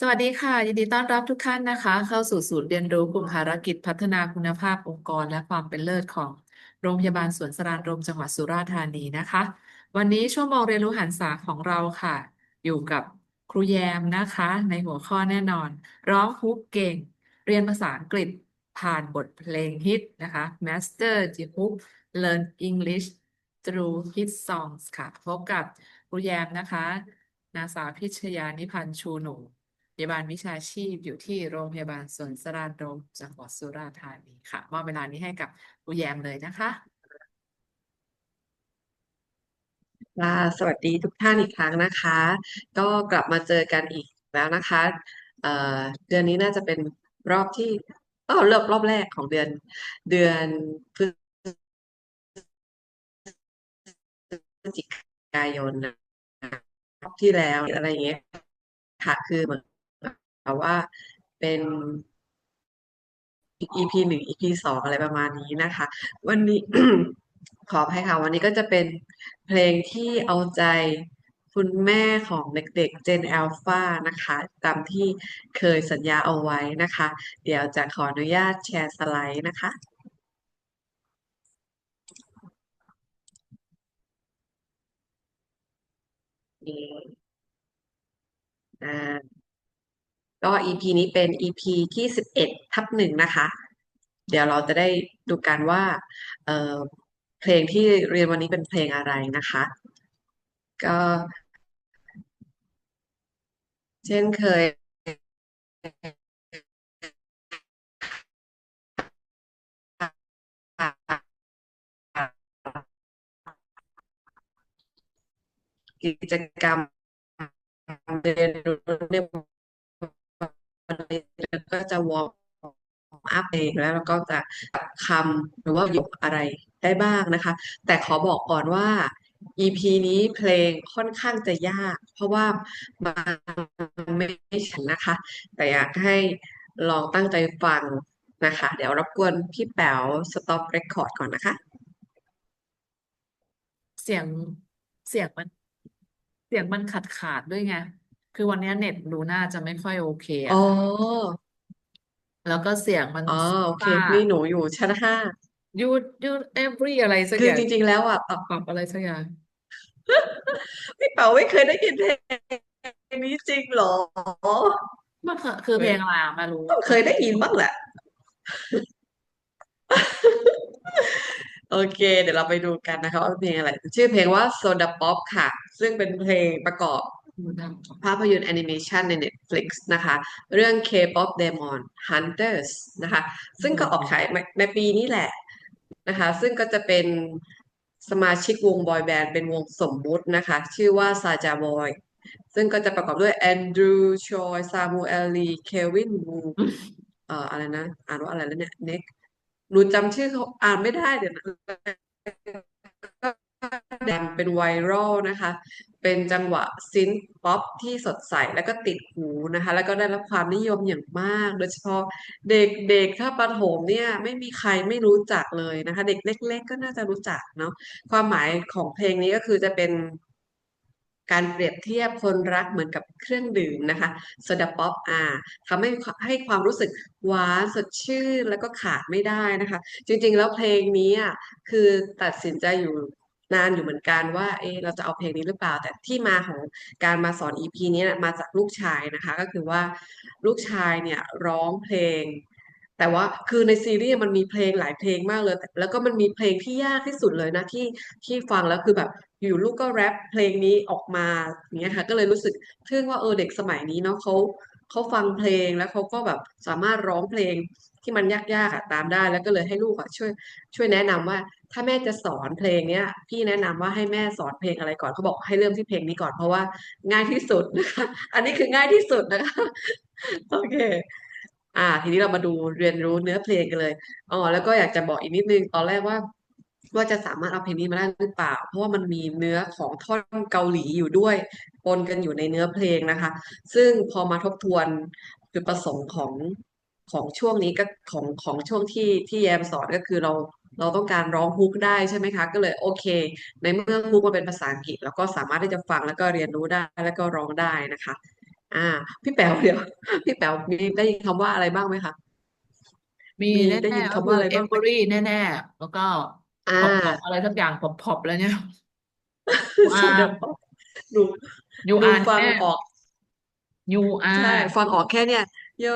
สวัสดีค่ะ ยินดีต้อนรับทุกท่านนะคะ เข้าสู่ศูนย์เรียนรู้กลุ่มภารกิจพัฒนาคุณภาพองค์กร และความเป็นเลิศของโรงพยาบาลสวนสรานรมจังหวัดสุราษฎร์ธานีนะคะ วันนี้ชั่วโมงเรียนรู้หันษาของเราค่ะ อยู่กับครูแยมนะคะ ในหัวข้อแน่นอน ร้องฮุกเก่ง เรียนภาษาอังกฤษผ่านบทเพลงฮิตนะคะ Master the Hook Learn English through Hit Songs ค่ะพบกับครูแยมนะคะ นางสาวพิชยานิพันธ์ชูหนู ยาบาลวิชาชีพอยู่ที่โรงพยาบาลสวนสรานรมจังหวัดสุราษฎร์ธานีค่ะ มอบเวลานี้ให้กับครูแยมเลยนะคะค่ะสวัสดีทุกท่านอีกครั้งนะคะ ก็กลับมาเจอกันอีกแล้วนะคะเอ่อเดือนนี้น่าจะเป็นรอบที่เออรอบรอบแรกของเดือนเดือนพฤศจิกายนนะรอบที่แล้วอะไรอย่างเงี้ยค่ะคือเหมือน กับว่าเป็น EP หนึ่ง EP สองอะไรประมาณนี้นะคะ วันนี้ ขออภัยค่ะ วันนี้ก็จะเป็นเพลงที่เอาใจคุณแม่ของเด็กๆ Gen Alpha นะคะ ตามที่เคยสัญญาเอาไว้นะคะ เดี๋ยวจะขออนุญาตแชร์สไลด์นะคะนี่อ่า ก็ EP นี้เป็น EP ที่สิบเอ็ดทับหนึ่งนะคะ เดี๋ยวเราจะได้ดูกันว่าเเพลงที่เรียนวันนี้เป็นเพลงอะไรนะคะ ก็ เช่นเคย กิจกรรมเรียนรู้ใน ก็จะวอร์มอัพเองแล้วเราก็จะคำหรือว่าประโยคอะไรได้บ้างนะคะ แต่ขอบอกก่อนว่า EP นี้เพลงค่อนข้างจะยาก เพราะว่ามันไม่ฉันนะคะ แต่อยากให้ลองตั้งใจฟังนะคะ เดี๋ยวรบกวนพี่แป๋ว stop record ก่อนนะคะ เสียงเสียงมัน เสียงมันขาดขาดด้วยไง คือวันนี้เน็ตดูน่าจะไม่ค่อยโอเคอ๋อะอแล้วก็เสียงมันอ๋อโอเค ซ่านี่หนูอยู่ชั้นห้า ยูยู every อะไรสักคืออย่างจริง ๆ แล้วอะเอ่อปรับอะไรสักอย่าง พี่เป๋าไม่เคยได้ยินเพลงนี้จริงเหรอ มันคือคือเพลงอะไรอะไม่รู้ต้องเคยได้ยินบ้างแหละ โอเค เดี๋ยวเราไปดูกันนะคะว่าเพลงอะไร ชื่อเพลงว่า Soda Pop ค่ะ ซึ่งเป็นเพลงประกอบดูดัง ภาพยนตร์แอนิเมชันใน Netflix นะคะ เรื่อง K-pop Demon Hunters นะคะ ซึ่งก็ออกฉายในปีนี้แหละนะคะ ซึ่งก็จะเป็นสมาชิกวงบอยแบนด์เป็นวงสมมุตินะคะ ชื่อว่าซาจาบอยซึ่งก็จะประกอบด้วยแอนดรูว์ชอยซามูเอลลีเควินวูเอ่ออะไรนะ อ่านว่าอะไรแล้วเนี่ยเน็กหนูจำชื่อเขาอ่านไม่ได้เดี๋ยวนะดังเป็นไวรัลนะคะ เป็นจังหวะซินป๊อปที่สดใสแล้วก็ติดหูนะคะ แล้วก็ได้รับความนิยมอย่างมาก โดยเฉพาะเด็กๆถ้าประถมเนี่ยไม่มีใครไม่รู้จักเลยนะคะ เด็กเล็ก ๆ ก็น่าจะรู้จักเนาะความหมายของเพลงนี้ก็คือจะเป็นการเปรียบเทียบคนรักเหมือนกับเครื่องดื่มนะคะโซดาป๊อปอ่าทำให้ให้ความรู้สึกหวานสดชื่นแล้วก็ขาดไม่ได้นะคะ จริงๆ แล้วเพลงนี้อะคือตัดสินใจอยู่ นานอยู่เหมือนกันว่าเอเราจะเอาเพลงนี้หรือเปล่า แต่ที่มาของการมาสอน EP นี้นะมาจากลูกชายนะคะ ก็คือว่าลูกชายเนี่ยร้องเพลง แต่ว่าคือในซีรีส์มันมีเพลงหลายเพลงมากเลย แล้วก็มันมีเพลงที่ยากที่สุดเลยนะที่ที่ฟังแล้วคือแบบอยู่ลูกก็แรปเพลงนี้ออกมาอย่างเงี้ยค่ะก็เลยรู้สึกทึ่งว่าเออเด็กสมัยนี้เนาะเขาเขาฟังเพลงแล้วเขาก็แบบสามารถร้องเพลงที่มันยากๆอะตามได้ แล้วก็เลยให้ลูกอะช่วย ช่วยแนะนำว่า ถ้าแม่จะสอนเพลงเนี้ย พี่แนะนำว่าให้แม่สอนเพลงอะไรก่อนเขาบอกให้เริ่มที่เพลงนี้ก่อนเพราะว่าง่ายที่สุดนะคะ อันนี้คือง่ายที่สุดนะคะโอเค อ่า ทีนี้เรามาดูเรียนรู้เนื้อเพลงกันเลยอ๋อแล้วก็อยากจะบอกอีกนิดนึงตอนแรกว่าว่าจะสามารถเอาเพลงนี้มาได้หรือเปล่า เพราะว่ามันมีเนื้อของท่อนเกาหลีอยู่ด้วยปนกันอยู่ในเนื้อเพลงนะคะ ซึ่งพอมาทบทวนจุดประสงค์ของของช่วงนี้ก็ของของช่วงที่ที่แยมสอนก็คือเรา เราต้องการร้องฮุกได้ใช่ไหมคะ ก็เลยโอเค ในเมื่อฮุกมันเป็นภาษาอังกฤษเราก็สามารถที่จะฟังแล้วก็เรียนรู้ได้แล้วก็ร้องได้นะคะ อ่า พี่แป๋วเดี๋ยว พี่แป๋วมีได้ยินคำว่าอะไรบ้างไหมคะมีมีแน่ได้ยินๆก็คำคือว่าอะไรบ้างไหมเอม b บรี่แน่ๆแล้วก็อ่พอปอะาไรสักอย่างพอปๆแล้วเนี่ยยูโซอาร์ดาป๊อปหนูยูหนูฟังอาร์แน่ออก ยูอาใช่ ร์ฟังออกแค่เนี่ย โย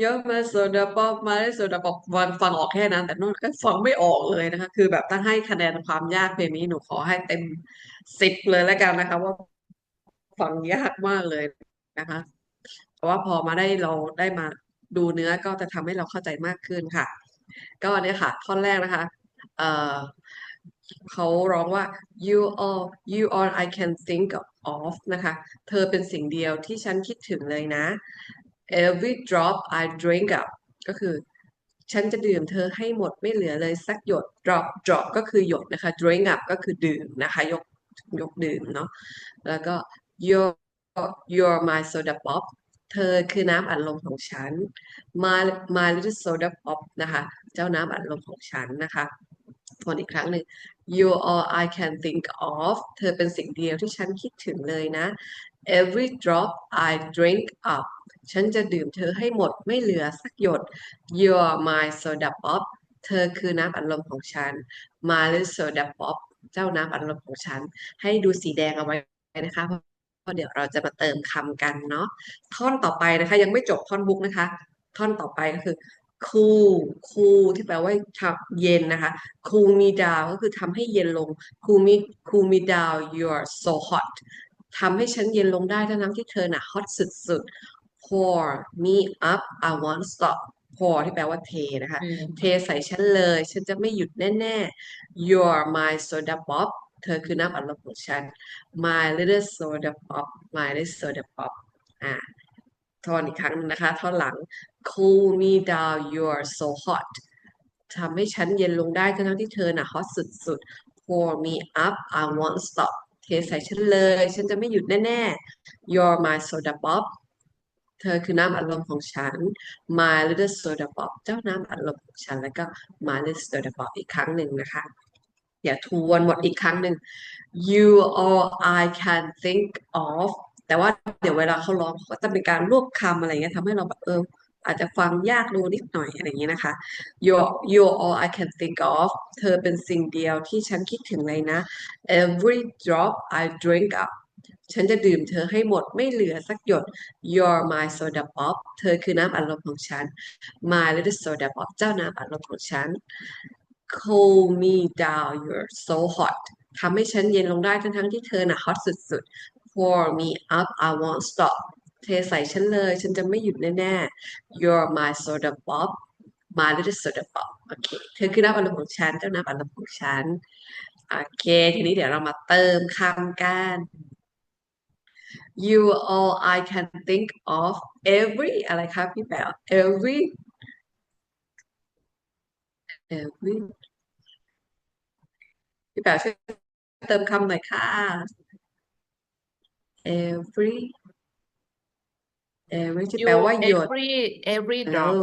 โยอะมาโซดาป๊อปมาได้โซดาป๊อปฟังฟังออกแค่นั้น แต่นู่นก็ฟังไม่ออกเลยนะคะ คือแบบถ้าให้คะแนนความยากเพลงนี้หนูขอให้เต็มสิบเลยแล้วกันนะคะ ว่าฟังยากมากเลยนะคะ แต่ว่าพอมาได้เราได้มาดูเนื้อก็จะทำให้เราเข้าใจมากขึ้นค่ะ ก็อันนี้ค่ะท่อนแรกนะคะ เอ่อเขาร้องว่า you all you all I can think of นะคะ เธอเป็นสิ่งเดียวที่ฉันคิดถึงเลยนะ every drop I drink up ก็คือ ฉันจะดื่มเธอให้หมดไม่เหลือเลยสักหยด drop drop ก็คือหยดนะคะ drink up ก็คือดื่มนะคะ ยกยกดื่มเนาะแล้วก็ you're you're my soda pop เธอคือน้ำอัดลมของฉัน my my little soda pop นะคะ เจ้าน้ำอัดลมของฉันนะคะทวนอีกครั้งหนึ่ง You're all I can think of เธอเป็นสิ่งเดียวที่ฉันคิดถึงเลยนะ Every drop I drink up ฉันจะดื่มเธอให้หมดไม่เหลือสักหยด You're my soda pop เธอคือน้ำอัดลมของฉัน My soda pop เจ้าน้ำอัดลมของฉัน ให้ดูสีแดงเอาไว้นะคะเพราะเดี๋ยวเราจะมาเติมคำกันเนาะท่อนต่อไปนะคะ ยังไม่จบท่อนบุ๊กนะคะ ท่อนต่อไปก็คือ cool cool ที่แปลว่าเย็นนะคะ cool me down ก็คือทำให้เย็นลง cool me cool me down you're so hot ทำให้ฉันเย็นลงได้ทั้งที่เธอน่ะ hot สุด pour me up I won't stop pour ที่แปลว่าเทนะคะอืมเทใส่ฉันเลย ฉันจะไม่หยุดแน่ๆ you're my soda pop เธอคือน้ำอัดลมของฉัน my little soda pop my little soda pop อ่าทอนอีกครั้งหนึงนะคะท่อนหลัง cool me down you're so hot ทำให้ฉันเย็นลงได้ทั้งๆที่เธอน่ะ hot สุดๆ pour me up I won't stop เทใส่ฉันเลย ฉันจะไม่หยุดแน่ๆ you're my soda pop เธอคือน้ำอัดลมของฉัน my little soda pop เจ้าน้ำอัดลมของฉัน แล้วก็ my little soda pop อีกครั้งหนึ่งนะคะอย่าทวนหมดอีกครั้งหนึ่ง you all I can think of แต่ว่าเดี๋ยวเวลาเขาร้องเขาก็จะเป็นการรวบคำอะไรเงี้ยทำให้เราแบบเอออาจจะฟังยากดูนิดหน่อยอะไรอย่างเงี้ยนะคะ your you all I can think of เธอเป็นสิ่งเดียวที่ฉันคิดถึงเลยนะ every drop I drink up ฉันจะดื่มเธอให้หมดไม่เหลือสักหยด you're my soda pop เธอคือน้ำอัดลมของฉัน my little soda pop เจ้าน้ำอัดลมของฉัน cool me down you're so hot ทำให้ฉันเย็นลงได้ทั้งๆที่เธอน่ะ hot สุดๆ pour me up I won't stop เทใส่ฉันเลย ฉันจะไม่หยุดแน่ๆ you're my soda pop my little soda pop โอเค เธอคือน้ำอัดลมของฉัน เจ้าน้ำอัดลมของฉัน โอเค ทีนี้เดี๋ยวเรามาเติมคำกัน you all I can think of every อะไรครับพี่แป๋ว every every พี่แป๋วช่วยเติมคำหน่อยค่ะ every every ที่แปล you ว่าหยด every every เอ drop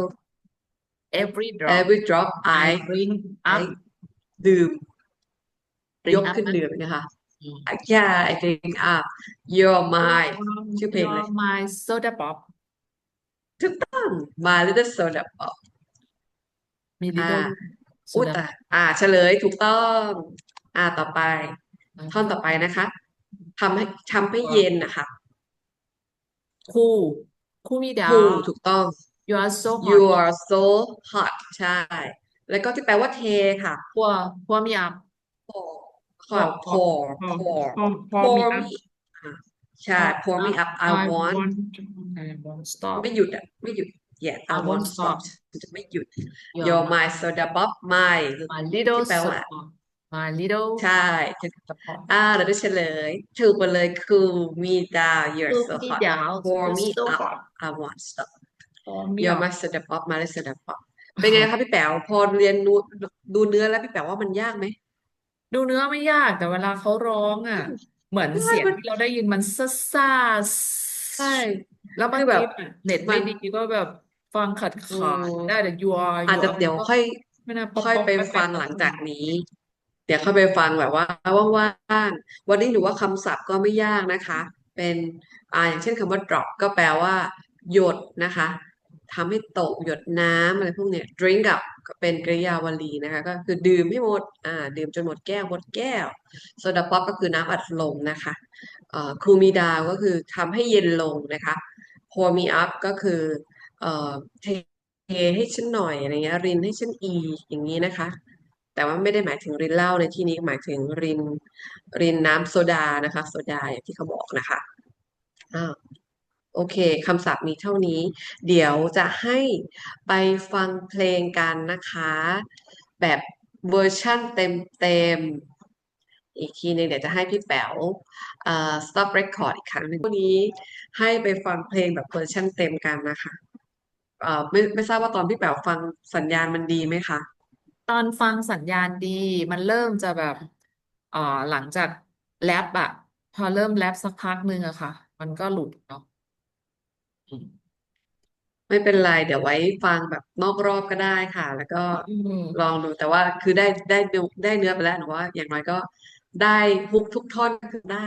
อ every drop every drop I I drink I up ดื่ม drink ยก up ขึ้น นะ ดื่มนะคะ อืม yeah I think up you're my ชื่อเพลงเลย You're my soda pop ถูกต้อง my little soda pop มีอ่า little อุย soda แต่อ่าเฉลยถูกต้อง อ่าต่อไป ท่อนต่อไปนะคะทำให้ทำให้เย็นนะคะ cool cool me คู down ถูกต้อง you are so hot you are so hot ใช่ แล้วก็ที่แปลว่าเทค่ะ pour pour me up pour ค่ะ pour pour pour pour pour pour me up me อ่าใช่ pour me up I I want want I won't stop ไม่หยุดอะไม่หยุด yeah I I won't won't stop stop ฉันจะไม่หยุด You're you're my my soda pop my my little ที่แปลว่า soda pop my little ใช่ soda pop อ่าเราได้เฉลยถูกหมดเลย cool me down you're cool so me hot down pour you're me so up hot I won't stop pour me you're up my soda pop my little soda pop เป็นไงคะพี่แป๋วพอเรียนดูดูเนื้อแล้วพี่แป๋วว่ามันยากไหม ดูเนื้อไม่ยากแต่เวลาเขาร้องอะ เหมือนใช่เสียงมันที่เราได้ยินมันซ่าซ่าใช่แล้วบาคืงอแบทีบอะเน็ตมัไม่น ดีก็แบบฟังขัดอืขาดมได้แต่ you are อาจ you จะ are เดี๋ยวก็ค่อย ไม่น่าป๊อปค่อยป๊อปไปแป๊บฟัแป๊งบหลังจากนี้ เดี๋ยวค่อยไปฟังแบบว่าว่างๆวันนี้หนูว่าคำศัพท์ก็ไม่ยากนะคะไปเป็นอ่าอย่างเช่นคำว่า drop ก็แปลว่า หยดนะคะ ทำให้ตกหยดน้ำอะไรพวกเนี้ย drink up ก็เป็นกริยาวลีนะคะ ก็คือดื่มให้หมดอ่าดื่มจนหมดแก้วหมดแก้วโซดาป๊อปก็คือน้ำอัดลมนะคะเอ่อ cool me down ก็คือทำให้เย็นลงนะคะ pour me up ก็คือเอ่อเทให้ฉันหน่อยอะไรเงี้ยรินให้ฉันอีอย่างนี้นะคะ แต่ว่าไม่ได้หมายถึงรินเหล้าในที่นี้หมายถึงรินรินน้ำโซดานะคะ โซดาอย่างที่เขาบอกนะคะอ้าว โอเคคำศัพท์มีเท่านี้ เดี๋ยวจะให้ไปฟังเพลงกันนะคะ แบบเวอร์ชั่นเต็มเต็มอีกทีหนึงเดี๋ยวจะให้พี่แป๋วเอ่อ stop record อีกครั้งหนึ่งวันนี้ให้ไปฟังเพลงแบบเวอร์ชั่นเต็มกันนะคะเอ่อไม่ไม่ทราบว่าตอนพี่แป๋วฟังสัญญาณมันดีไหมคะ ตอนฟังสัญญาณดี มันเริ่มจะแบบเอ่อหลังจากแรปอะพอเริ่มแรปสักพักนึงอะค่ะ มันก็หลุดเนาะ ไม่เป็นไร เดี๋ยวไว้ฟังแบบนอกรอบก็ได้ค่ะ แล้วก็อืม ลองดูแต่ว่าคือได้ได้ดูได้เนื้อไปแล้วหนูว่า อย่างน้อยก็ได้ทุกทุกท่อนก็คือได้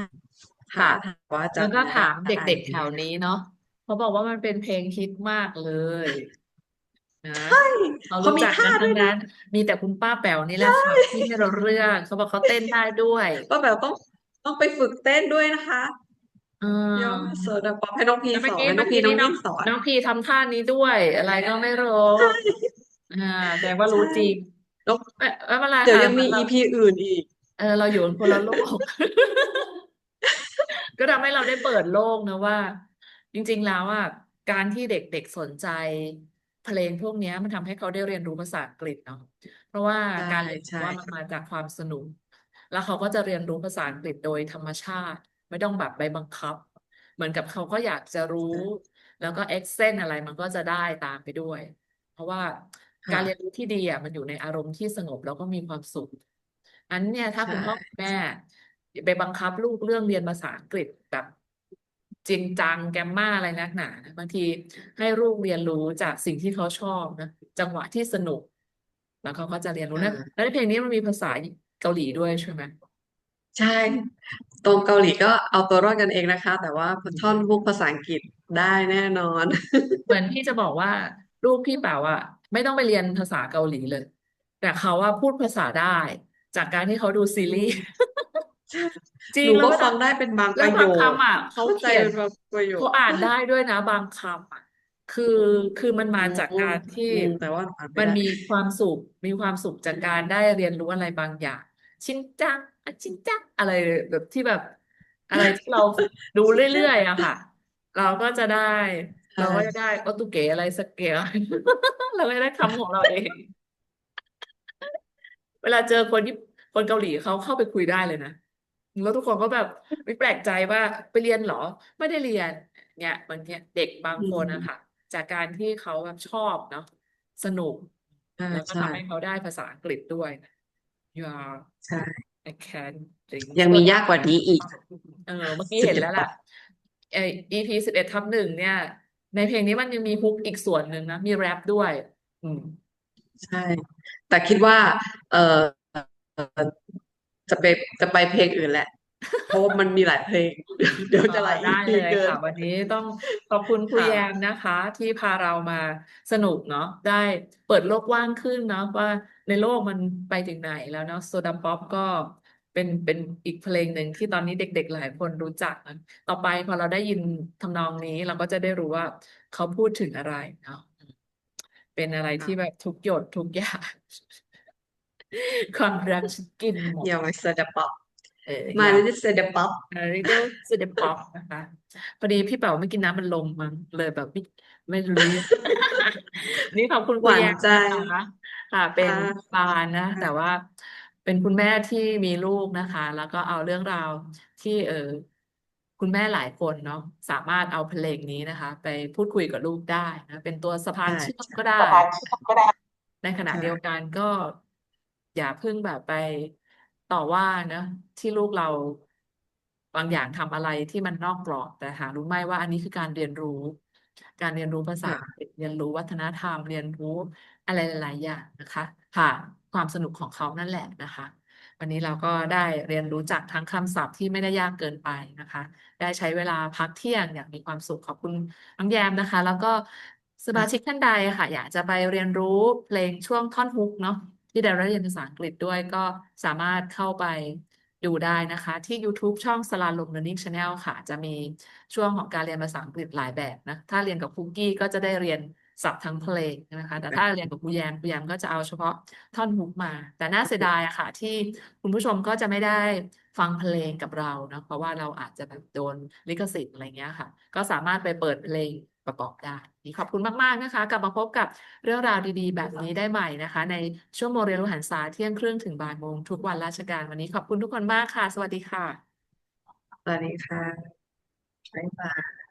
ถ้าค่ะถามว่าแล้วจำก็เนื้อถามได้เด็กๆแถวนี้เนาะเขาบอกว่ามันเป็นเพลงฮิตมากเลยนะ ใช่เขาเขารู้มีจักท่ากันด้ทั้วยนะงนั้น มีแต่คุณป้าแป๋วนี่แหละค่ะที่ให้เราเรื่องเขาบอกเขาเต้นได้ด้วยก็แบบต้องต้องไปฝึกเต้นด้วยนะคะ อืยอมมโซดาป๊อปให้น้องพีแล้วสเมื่ออนกี้ให้น้เมื่อองพีกี้น้อนี่งน้อนิ่งงสอนน้องพีทำท่านี้ด้วย อะไรก็ไม่รู้ ใช่อ่าแสดงว่าใช่รู้จริงแล้วไม่ไม่เป็นไรเดี๋ยวค่ะยังมีเรา EP อื่นอีก เออเราอยู่กันคนละโลก ก็ทำให้เราได้เปิดโลกนะว่า จริงๆแล้วอะการที่เด็กๆสนใจเพลงพวกเนี้ยมันทำให้เขาได้เรียนรู้ภาษาอังกฤษเนาะเพราะว่าใช่การเรียนรู้ใช่ว่ามันมาจากความสนุก แล้วเขาก็จะเรียนรู้ภาษาอังกฤษโดยธรรมชาติ ไม่ต้องแบบไปบังคับ เหมือนกับเขาก็อยากจะรู้ แล้วก็ accent อะไรมันก็จะได้ตามไปด้วย เพราะว่าการเรียนรู้ที่ดีอะมันอยู่ในอารมณ์ที่สงบแล้วก็มีความสุข อันเนี่ยถ้าคุณพ่อคุณแม่ ไปบังคับลูกเรื่องเรียนภาษาอังกฤษแบบจริงจังแกมมาอะไรนักหนานะบางทีให้ลูกเรียนรู้จากสิ่งที่เขาชอบนะจังหวะที่สนุก แล้วเขาก็จะเรียนรู้นะอ่าแล้วในเพลงนี้มันมีภาษาเกาหลีด้วยใช่ไหม ใช่ ตรงเกาหลีก็เอาตัวรอดกันเองนะคะ แต่ว่าอืมท่อนฮุกภาษาอังกฤษได้แน่นอน เหมือนพี่จะบอกว่าลูกพี่เป๋าอะไม่ต้องไปเรียนภาษาเกาหลีเลย แต่เขาว่าพูดภาษาได้ จากการที่เขาดูซีรีส์ใช่จริหงนูแล้วก็เวฟัลางได้เป็นบางแล้ปวระบาโยงคคำอะเขาเข้าใจเขียนเป็นบางประโยคเขาอ่านได้ด้วยนะ บางคำอะ คือคือมันมาอืมจากการที่อืมแต่ว่าหนูอ่านไม่มันได้ มีความสุข มีความสุขจากการได้เรียนรู้อะไรบางอย่าง ชินจัง อะชินจังอะไรแบบที่แบบ อะไรที่เราดูเรื่อยๆอะค่ะ เราก็จะได้ ใช่เราก็จะได้โอตุเกะอะไรสักเกะเราก็จะได้คำของเราเอง เวลาเจอคนที่คนเกาหลีเขาเข้าไปคุยได้เลยนะ แล้วทุกคนก็แบบไม่แปลกใจว่าไปเรียนเหรอ ไม่ได้เรียน เนี่ยบางทีเด็กบางอืคนมนะคะจากการที่เขาแบบชอบเนาะสนุกใช่แล้วก็ใช่ทำให้เขาได้ภาษาอังกฤษด้วย you are ใช่ I can drink ยังมียากกว่านี้อีก เออเมื่อกี้เห็นแล้วล่ะไอ EP สิบเอ็ดทับหนึ่งเนี่ย ในเพลงนี้มันยังมีฮุกอีกส่วนหนึ่งนะ มีแรปด้วย อืม ใช่ แต่คิดว่า เออจะไปจะไปเพลงอื่นแหละ เพราะว่ามันมีหลายเพลง เดี๋ยวจะหลายได้ EP เลยเกิน ค่ะ วันนี้ต้องขอบคุณครูค่ะ แยมนะคะ ที่พาเรามาสนุกเนาะได้เปิดโลกกว้างขึ้นเนาะว่าในโลกมันไปถึงไหนแล้วเนาะโซดาป๊อปก็เป็นเป็นอีกเพลงหนึ่งที่ตอนนี้เด็กๆหลายคนรู้จักนะต่อไปพอเราได้ยินทำนองนี้เราก็จะได้รู้ว่าเขาพูดถึงอะไรเนาะเป็นอะไรที่แบบทุกหยดทุกอย่างความรักฉันกินหมด อย่ามาเซดป๊อป เออมาอย่าลิเซดป๊อปเออ Little s u d e p o p นะคะพอดีพี่เป๋าไม่กินน้ำมันลมมั้งเลยแบบไม่ไม่รู้ นี่ขอบคุณหคุณวานแยมใจ นะคะค่ะ เป็นค่ะปานนะ แต่ว่าเป็นคุณแม่ที่มีลูกนะคะ แล้วก็เอาเรื่องราวที่เออคุณแม่หลายคนเนาะสามารถเอาเพลงนี้นะคะ ไปพูดคุยกับลูกได้นะเป็นตัวสะพานใช่เชื่อมก็ได้ ในขณะใช่เดียวกันก็อย่าเพิ่งแบบไป ต่อว่านะที่ลูกเราบางอย่างทำอะไรที่มันนอกกรอบ แต่หารู้ไหมว่าอันนี้คือการเรียนรู้ การเรียนรู้ภาษาค่ะอังกฤษเรียนรู้วัฒนธรรม เรียนรู้อะไรหลาย ๆ อย่างนะคะผ่านความสนุกของเขานั่นแหละนะคะไปวันนี้เราก็ได้เรียนรู้จักทั้งคำศัพท์ที่ไม่ได้ยากเกินไปนะคะ ได้ใช้เวลาพักเที่ยงอย่างมีความสุขขอบคุณน้องแยมนะคะ แล้วก็สมาชิกท่านใดค่ะ อยากจะไปเรียนรู้เพลงช่วงท่อนฮุกเนาะ ที่ได้เรียนภาษาอังกฤษด้วยก็สามารถเข้าไปดูได้นะคะที่ YouTube ช่อง Slalom Learning Channel ค่ะ จะมีช่วงของการเรียนภาษาอังกฤษหลายแบบนะ ถ้าเรียนกับคุกกี้ก็จะได้เรียนศัพท์ทั้งเพลงนะคะ แต่ถ้าเรียนกับครูแยมครูแยมก็จะเอาเฉพาะท่อนฮุกมา แต่น่าเสียดายอะค่ะ ที่คุณผู้ชมก็จะไม่ได้ฟังเพลงกับเราเนาะเพราะว่าเราอาจจะแบบโดนลิขสิทธิ์อะไรเงี้ยค่ะ ก็สามารถไปเปิดเพลง ประกอบได้นี่ขอบคุณมากๆนะคะ กลับมาพบกับเรื่องราวดีๆ แบบนี้ได้ใหม่นะคะ ในชั่วโมงเรียนรู้หันษาเที่ยงครึ่งถึงบ่ายโมงทุกวันราชการวันนี้ขอบคุณทุกคนมากค่ะ สวัสดีค่ะ สวัสดีค่ะบ๊ายบาย